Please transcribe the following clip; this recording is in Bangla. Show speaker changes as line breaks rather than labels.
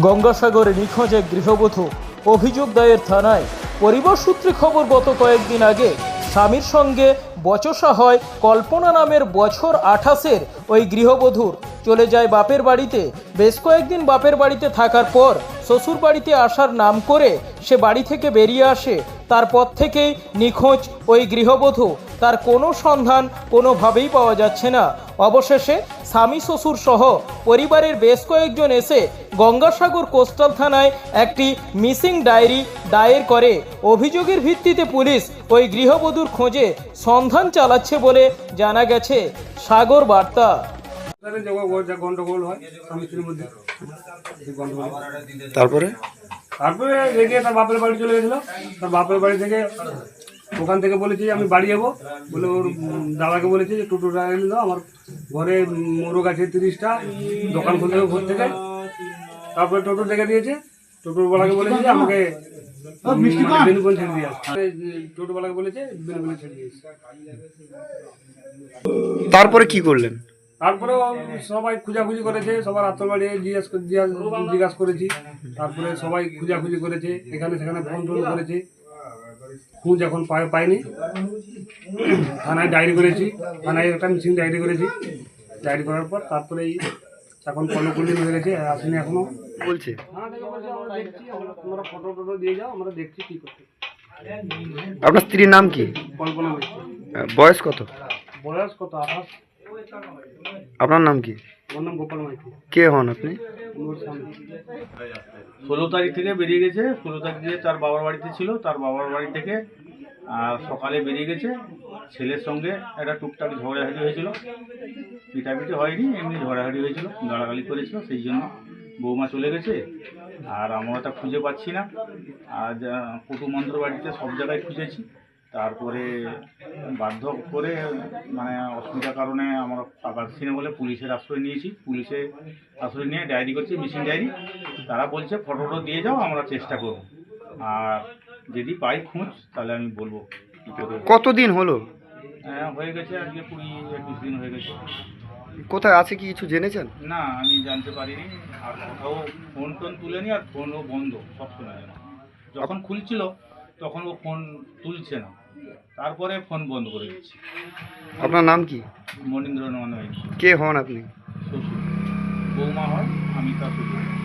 গঙ্গাসাগরে নিখোঁজ এক গৃহবধূ। অভিযোগ দায়ের থানায়। পরিবার সূত্রে খবর, গত কয়েকদিন আগে স্বামীর সঙ্গে বচসা হয় কল্পনা নামের বছর আঠাশের ওই গৃহবধূর। চলে যায় বাপের বাড়িতে। বেশ কয়েকদিন বাপের বাড়িতে থাকার পর শ্বশুর বাড়িতে আসার নাম করে সে বাড়ি থেকে বেরিয়ে আসে। তারপর থেকেই নিখোঁজ ওই গৃহবধূ। তার কোনো সন্ধান কোনোভাবেই পাওয়া যাচ্ছে না। অবশেষে স্বামী শ্বশুর সহ পরিবারের বেশ কয়েকজন এসে গঙ্গাসাগর কোস্টাল থানায় একটি মিসিং ডায়েরি দায়ের করে। অভিযোগের ভিত্তিতে পুলিশ ওই গৃহবধূর খোঁজে সন্ধান চালাচ্ছে বলে জানা গেছে। সাগর বার্তা।
গন্ডগোল হয় মধ্যে
তারপরে?
তারপরে রেখে তার বাপের বাড়ি চলে গেছিল। তার বাপের বাড়ি থেকে ওখান থেকে বলেছি আমি বাড়ি যাব। বলে ওর দাদাকে বলেছি যে টোটো এনে দাও আমার ঘরে মোরগ আছে তিরিশটা দোকান খুলতে হবে ভোর থেকে। তারপরে টোটো ডেকে দিয়েছে টোটোওয়ালাকে বলেছে যে আমাকে বেনুবন ছেড়ে দিয়ে আসতে। টোটোওয়ালাকে বলেছে বেনুবনে ছেড়ে দিয়েছে
তারপরে কি করলেন?
তারপরে সবাই খোঁজাখুঁজি করেছে সবার আত্মবাড়ি জিজ্ঞাসা করে- জিজ্ঞাসা জিজ্ঞাসা করেছি। তারপরে সবাই খোঁজাখুঁজি করেছে এখানে সেখানে ফোন টোন করেছে। খুঁজ এখন পায় পাইনি। থানায় ডায়েরি করেছি থানায় একটা মিসিং ডায়েরি করেছি। ডায়েরি করার পর তারপরে এই এখন হয়ে গেছে আসেনি এখনও।
বলছে।
থানা থেকে বলছে আমরা তোমরা ফটো টটো দিয়ে যাও আমরা দেখছি কী করতে
আপনার স্ত্রীর নাম কি?
কল্পনা
বয়স কত?
বয়স কত? আঠাশ।
আপনার নাম কি?
আমার নাম গোপাল মাইতি।
কে হন আপনি?
ষোলো তারিখ থেকে বেরিয়ে গেছে। ষোলো তারিখ থেকে তার বাবার বাড়িতে ছিল। তার বাবার বাড়ি থেকে আর সকালে বেরিয়ে গেছে। ছেলের সঙ্গে একটা টুকটাক ঝগড়াঝাড়ি হয়েছিল। পিটাপিটি হয়নি এমনি ঝগড়াঝাড়ি হয়েছিল গালাগালি করেছিল সেই জন্য বৌমা চলে গেছে। আর আমরা তা খুঁজে পাচ্ছি না। আর যা কুটুমন্ত্র বাড়িতে সব জায়গায় খুঁজেছি। তারপরে বাধ্য করে মানে অসুবিধার কারণে আমরা পাচ্ছি না বলে পুলিশের আশ্রয় নিয়েছি। পুলিশে আশ্রয় নিয়ে ডায়েরি করছি মিসিং ডায়েরি। তারা বলছে ফটোটো দিয়ে যাও আমরা চেষ্টা করব। আর যদি পাই খোঁজ তাহলে আমি বলব
কতদিন হলো?
হ্যাঁ, হয়ে গেছে আজকে কুড়ি একুশ দিন হয়ে গেছে।
কোথায় আছে কি কিছু জেনেছেন?
না আমি জানতে পারিনি। আর কোথাও ফোন টোন তুলেনি আর ফোনও বন্ধ সব সময় যখন খুলছিল তখন ও ফোন তুলছে না। তারপরে ফোন বন্ধ করে দিচ্ছে
আপনার নাম কি?
মনীন্দ্র নয়
কে হন আপনি?
শ্বশুর। বৌমা হন আমি তার শ্বশুর।